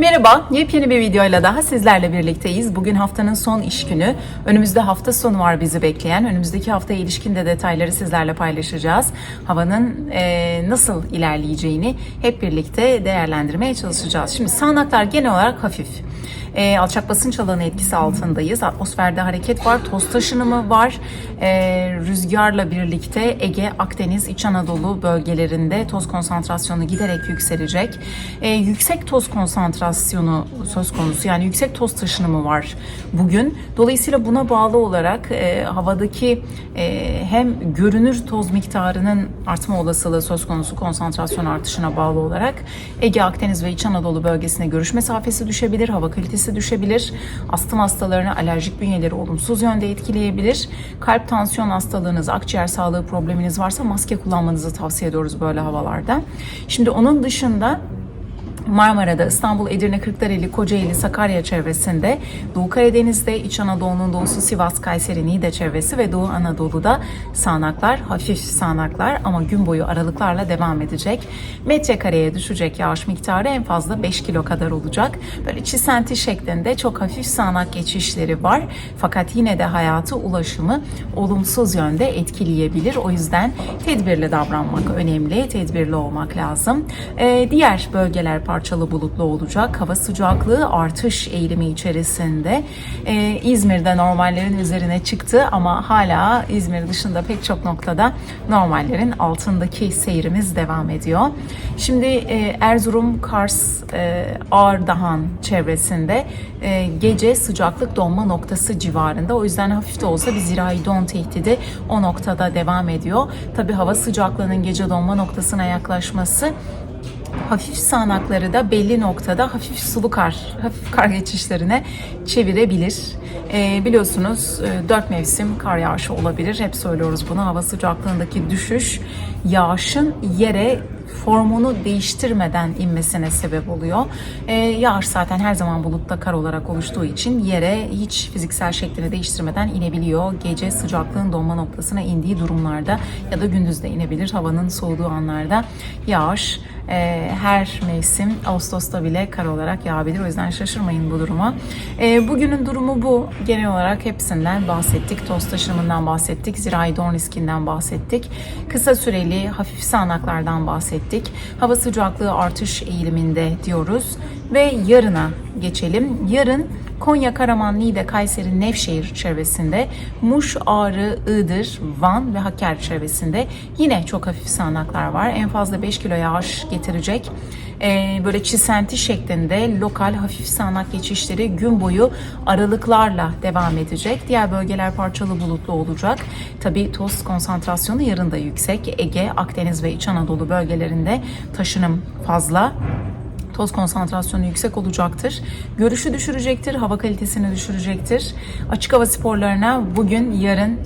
Merhaba, yepyeni bir videoyla daha sizlerle birlikteyiz. Bugün haftanın son iş günü. Önümüzde hafta sonu var bizi bekleyen. Önümüzdeki haftaya ilişkin de detayları sizlerle paylaşacağız. Havanın e, nasıl ilerleyeceğini hep birlikte değerlendirmeye çalışacağız. Şimdi sağanaklar genel olarak hafif. E, alçak basınç alanı etkisi altındayız. Atmosferde hareket var, toz taşınımı var. E, rüzgarla birlikte Ege, Akdeniz, İç Anadolu bölgelerinde toz konsantrasyonu giderek yükselecek. E, yüksek toz konsantrasyonu söz konusu. Yani yüksek toz taşınımı var bugün. Dolayısıyla buna bağlı olarak e, havadaki e, hem görünür toz miktarının artma olasılığı söz konusu konsantrasyon artışına bağlı olarak Ege, Akdeniz ve İç Anadolu bölgesine görüş mesafesi düşebilir, hava kalitesi düşebilir, astım hastalarını, alerjik bünyeleri olumsuz yönde etkileyebilir. Kalp tansiyon hastalığınız, akciğer sağlığı probleminiz varsa maske kullanmanızı tavsiye ediyoruz böyle havalarda. Şimdi onun dışında Marmara'da, İstanbul, Edirne, Kırklareli, Kocaeli, Sakarya çevresinde, Doğu Karadeniz'de, İç Anadolu'nun doğusu Sivas, Kayseri, Niğde çevresi ve Doğu Anadolu'da sağanaklar, hafif sağanaklar ama gün boyu aralıklarla devam edecek. Metrekareye düşecek yağış miktarı en fazla 5 kilo kadar olacak. Böyle çisenti şeklinde çok hafif sağanak geçişleri var. Fakat yine de hayatı, ulaşımı olumsuz yönde etkileyebilir. O yüzden tedbirli davranmak önemli, tedbirli olmak lazım. Ee, diğer bölgeler parçalı bulutlu olacak. Hava sıcaklığı artış eğilimi içerisinde. Ee, İzmir'de normallerin üzerine çıktı ama hala İzmir dışında pek çok noktada normallerin altındaki seyrimiz devam ediyor. Şimdi e, Erzurum, Kars, e, Ağrıdahan çevresinde e, gece sıcaklık donma noktası civarında. O yüzden hafif de olsa bir zirai don tehdidi o noktada devam ediyor. Tabi hava sıcaklığının gece donma noktasına yaklaşması hafif sağanakları da belli noktada hafif sulu kar, hafif kar geçişlerine çevirebilir. Ee, biliyorsunuz e, dört mevsim kar yağışı olabilir. Hep söylüyoruz bunu. Hava sıcaklığındaki düşüş yağışın yere formunu değiştirmeden inmesine sebep oluyor. Ee, yağış zaten her zaman bulutta kar olarak oluştuğu için yere hiç fiziksel şeklini değiştirmeden inebiliyor. Gece sıcaklığın donma noktasına indiği durumlarda ya da gündüz de inebilir. Havanın soğuduğu anlarda yağış e, her mevsim Ağustos'ta bile kar olarak yağabilir. O yüzden şaşırmayın bu duruma. E, bugünün durumu bu. Genel olarak hepsinden bahsettik. Toz taşımından bahsettik. Zirai don riskinden bahsettik. Kısa süreli hafif sağanaklardan bahsettik. Hava sıcaklığı artış eğiliminde diyoruz. Ve yarına geçelim. Yarın Konya, Karaman, Niğde, Kayseri, Nevşehir çevresinde, Muş, Ağrı, Iğdır, Van ve Hakkari çevresinde yine çok hafif sağanaklar var. En fazla 5 kilo yağış getirecek. Ee, böyle çisenti şeklinde lokal hafif sağanak geçişleri gün boyu aralıklarla devam edecek. Diğer bölgeler parçalı bulutlu olacak. Tabii toz konsantrasyonu yarın da yüksek. Ege, Akdeniz ve İç Anadolu bölgelerinde taşınım fazla toz konsantrasyonu yüksek olacaktır. Görüşü düşürecektir, hava kalitesini düşürecektir. Açık hava sporlarına bugün, yarın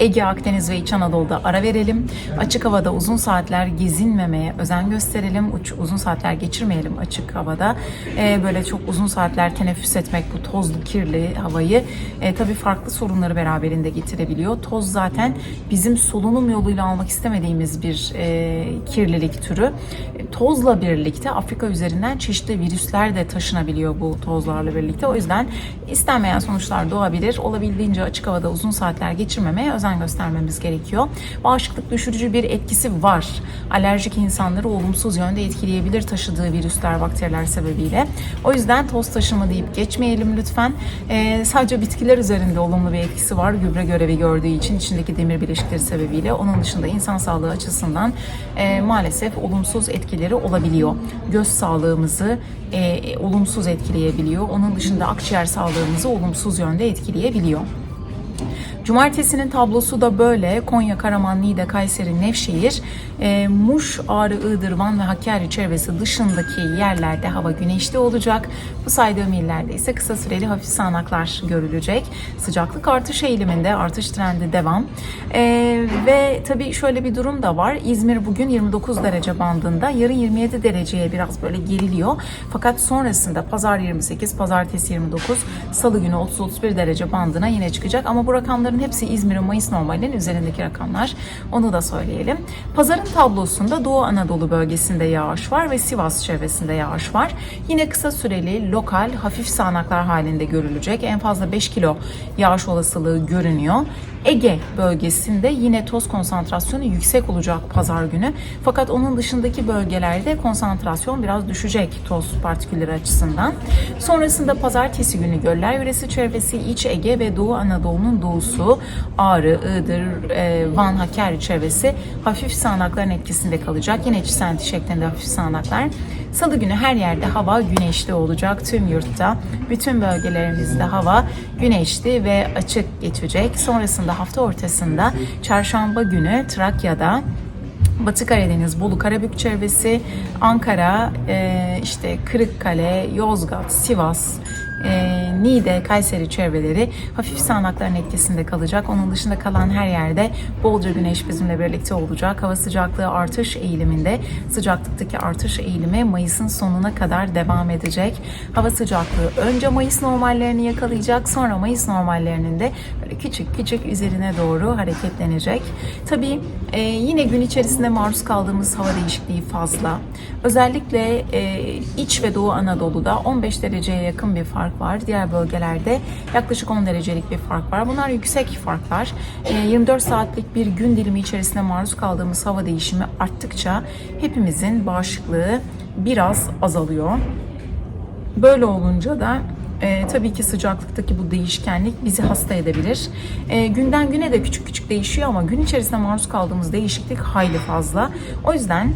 Ege, Akdeniz ve İç Anadolu'da ara verelim. Açık havada uzun saatler gezinmemeye özen gösterelim. Uç, uzun saatler geçirmeyelim açık havada. Ee, böyle çok uzun saatler teneffüs etmek bu tozlu, kirli havayı e, tabii farklı sorunları beraberinde getirebiliyor. Toz zaten bizim solunum yoluyla almak istemediğimiz bir e, kirlilik türü. E, tozla birlikte Afrika üzerinden çeşitli virüsler de taşınabiliyor bu tozlarla birlikte. O yüzden istenmeyen sonuçlar doğabilir. Olabildiğince açık havada uzun saatler geçirmemeye özen göstermemiz gerekiyor. Bağışıklık düşürücü bir etkisi var. Alerjik insanları olumsuz yönde etkileyebilir taşıdığı virüsler, bakteriler sebebiyle. O yüzden toz taşıma deyip geçmeyelim lütfen. Ee, sadece bitkiler üzerinde olumlu bir etkisi var. Gübre görevi gördüğü için içindeki demir bileşikleri sebebiyle. Onun dışında insan sağlığı açısından e, maalesef olumsuz etkileri olabiliyor. Göz sağlığımızı e, olumsuz etkileyebiliyor. Onun dışında akciğer sağlığımızı olumsuz yönde etkileyebiliyor. Cumartesinin tablosu da böyle. Konya, Karaman, Niğde, Kayseri, Nevşehir, e, Muş, Ağrı, Iğdır, ve Hakkari çevresi dışındaki yerlerde hava güneşli olacak. Bu saydığım illerde ise kısa süreli hafif sağanaklar görülecek. Sıcaklık artış eğiliminde, artış trendi devam. E, ve tabii şöyle bir durum da var. İzmir bugün 29 derece bandında. Yarın 27 dereceye biraz böyle geriliyor. Fakat sonrasında pazar 28, pazartesi 29, salı günü 30-31 derece bandına yine çıkacak. Ama bu rakamların Bunların hepsi İzmir'in Mayıs normalinin üzerindeki rakamlar. Onu da söyleyelim. Pazarın tablosunda Doğu Anadolu bölgesinde yağış var ve Sivas çevresinde yağış var. Yine kısa süreli lokal hafif sağanaklar halinde görülecek. En fazla 5 kilo yağış olasılığı görünüyor. Ege bölgesinde yine toz konsantrasyonu yüksek olacak pazar günü. Fakat onun dışındaki bölgelerde konsantrasyon biraz düşecek toz partikülleri açısından. Sonrasında pazartesi günü göller yöresi çevresi İç Ege ve Doğu Anadolu'nun doğusu Ağrı, Iğdır, e, Van, Hakkari çevresi hafif sağanakların etkisinde kalacak. Yine çisenti şeklinde hafif sağanaklar. Salı günü her yerde hava güneşli olacak tüm yurtta. Bütün bölgelerimizde hava güneşli ve açık geçecek. Sonrasında hafta ortasında çarşamba günü Trakya'da Batı Karadeniz, Bolu, Karabük çevresi, Ankara, e, işte Kırıkkale, Yozgat, Sivas, e, Niğde, Kayseri çevreleri hafif sağanakların etkisinde kalacak. Onun dışında kalan her yerde bolca güneş bizimle birlikte olacak. Hava sıcaklığı artış eğiliminde sıcaklıktaki artış eğilimi Mayıs'ın sonuna kadar devam edecek. Hava sıcaklığı önce Mayıs normallerini yakalayacak sonra Mayıs normallerinin de böyle küçük küçük üzerine doğru hareketlenecek. Tabii e, yine gün içerisinde maruz kaldığımız hava değişikliği fazla. Özellikle e, iç ve doğu Anadolu'da 15 dereceye yakın bir fark var. Diğer bölgelerde yaklaşık 10 derecelik bir fark var. Bunlar yüksek farklar. E, 24 saatlik bir gün dilimi içerisinde maruz kaldığımız hava değişimi arttıkça hepimizin bağışıklığı biraz azalıyor. Böyle olunca da e, tabii ki sıcaklıktaki bu değişkenlik bizi hasta edebilir. E, günden güne de küçük küçük değişiyor ama gün içerisinde maruz kaldığımız değişiklik hayli fazla. O yüzden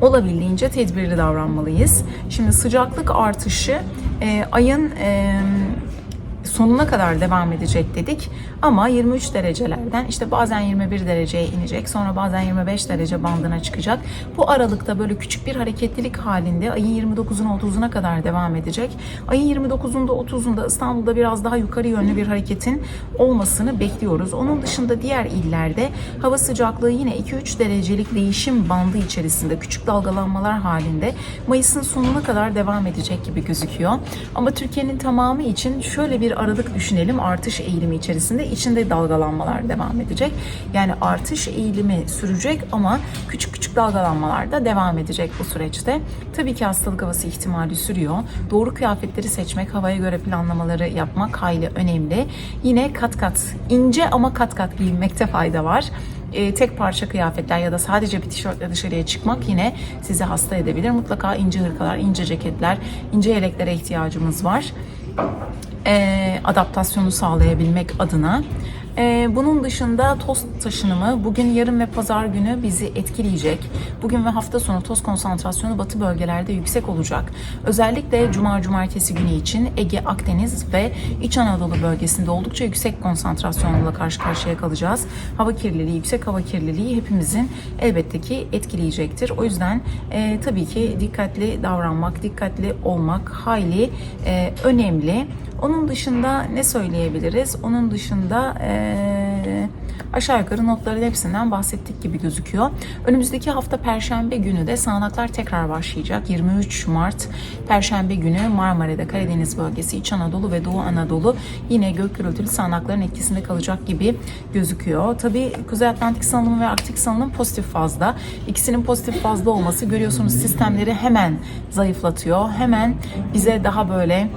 olabildiğince tedbirli davranmalıyız. Şimdi sıcaklık artışı e, ayın sonuna kadar devam edecek dedik. Ama 23 derecelerden işte bazen 21 dereceye inecek. Sonra bazen 25 derece bandına çıkacak. Bu aralıkta böyle küçük bir hareketlilik halinde ayın 29'una 30'una kadar devam edecek. Ayın 29'unda 30'unda İstanbul'da biraz daha yukarı yönlü bir hareketin olmasını bekliyoruz. Onun dışında diğer illerde hava sıcaklığı yine 2-3 derecelik değişim bandı içerisinde küçük dalgalanmalar halinde Mayıs'ın sonuna kadar devam edecek gibi gözüküyor. Ama Türkiye'nin tamamı için şöyle bir aralık düşünelim artış eğilimi içerisinde içinde dalgalanmalar devam edecek. Yani artış eğilimi sürecek ama küçük küçük dalgalanmalar da devam edecek bu süreçte. Tabii ki hastalık havası ihtimali sürüyor. Doğru kıyafetleri seçmek, havaya göre planlamaları yapmak hayli önemli. Yine kat kat ince ama kat kat giyinmekte fayda var e, tek parça kıyafetler ya da sadece bir tişörtle dışarıya çıkmak yine sizi hasta edebilir. Mutlaka ince hırkalar, ince ceketler, ince yeleklere ihtiyacımız var. E, adaptasyonu sağlayabilmek adına. E, bunun dışında toz taşınımı bugün, yarın ve pazar günü bizi etkileyecek. Bugün ve hafta sonu toz konsantrasyonu batı bölgelerde yüksek olacak. Özellikle cuma cumartesi günü için Ege, Akdeniz ve İç Anadolu bölgesinde oldukça yüksek konsantrasyonla karşı karşıya kalacağız. Hava kirliliği, yüksek hava kirliliği hepimizin elbette ki etkileyecektir. O yüzden e, tabii ki dikkatli davranmak, dikkatli olmak hayli e, önemli. Onun dışında ne söyleyebiliriz? Onun dışında eee, aşağı yukarı notların hepsinden bahsettik gibi gözüküyor. Önümüzdeki hafta Perşembe günü de sağanaklar tekrar başlayacak. 23 Mart Perşembe günü Marmara'da Karadeniz bölgesi, İç Anadolu ve Doğu Anadolu yine gök gürültülü sağanakların etkisinde kalacak gibi gözüküyor. Tabii Kuzey Atlantik salınımı ve Arktik salınım pozitif fazla. İkisinin pozitif fazla olması görüyorsunuz sistemleri hemen zayıflatıyor. Hemen bize daha böyle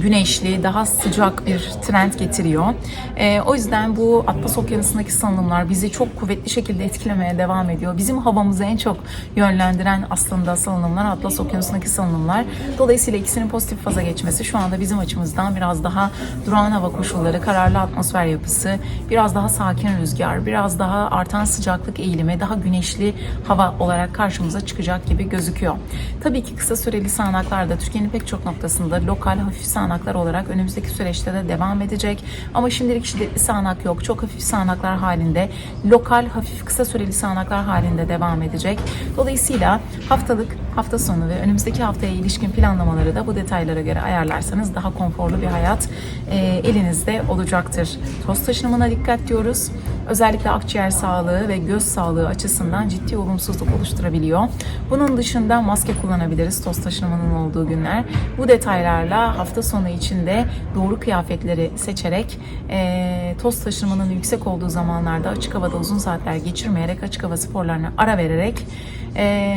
güneşli, daha sıcak bir trend getiriyor. Ee, o yüzden bu Atlas Okyanusu'ndaki salınımlar bizi çok kuvvetli şekilde etkilemeye devam ediyor. Bizim havamızı en çok yönlendiren aslında salınımlar Atlas Okyanusu'ndaki salınımlar. Dolayısıyla ikisinin pozitif faza geçmesi şu anda bizim açımızdan biraz daha durağan hava koşulları, kararlı atmosfer yapısı, biraz daha sakin rüzgar, biraz daha artan sıcaklık eğilimi, daha güneşli hava olarak karşımıza çıkacak gibi gözüküyor. Tabii ki kısa süreli sağanaklar da Türkiye'nin pek çok noktasında lokal hafif sağanaklar olarak önümüzdeki süreçte de devam edecek. Ama şimdilik şiddetli sağanak yok. Çok hafif sağanaklar halinde, lokal hafif kısa süreli sağanaklar halinde devam edecek. Dolayısıyla haftalık hafta sonu ve önümüzdeki haftaya ilişkin planlamaları da bu detaylara göre ayarlarsanız daha konforlu bir hayat e, elinizde olacaktır. Toz taşınımına dikkat diyoruz. Özellikle akciğer sağlığı ve göz sağlığı açısından ciddi olumsuzluk oluşturabiliyor. Bunun dışında maske kullanabiliriz toz taşınımının olduğu günler. Bu detaylarla hafta sonu içinde doğru kıyafetleri seçerek e, toz taşınımının yüksek olduğu zamanlarda açık havada uzun saatler geçirmeyerek açık hava sporlarına ara vererek e,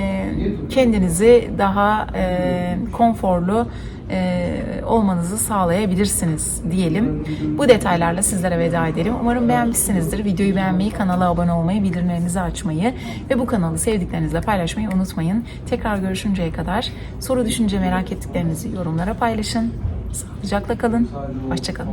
kendinizi daha e, konforlu e, olmanızı sağlayabilirsiniz diyelim. Bu detaylarla sizlere veda edelim. Umarım beğenmişsinizdir. Videoyu beğenmeyi, kanala abone olmayı, bildirimlerinizi açmayı ve bu kanalı sevdiklerinizle paylaşmayı unutmayın. Tekrar görüşünceye kadar soru düşünce merak ettiklerinizi yorumlara paylaşın. Sağlıcakla kalın. Hoşçakalın.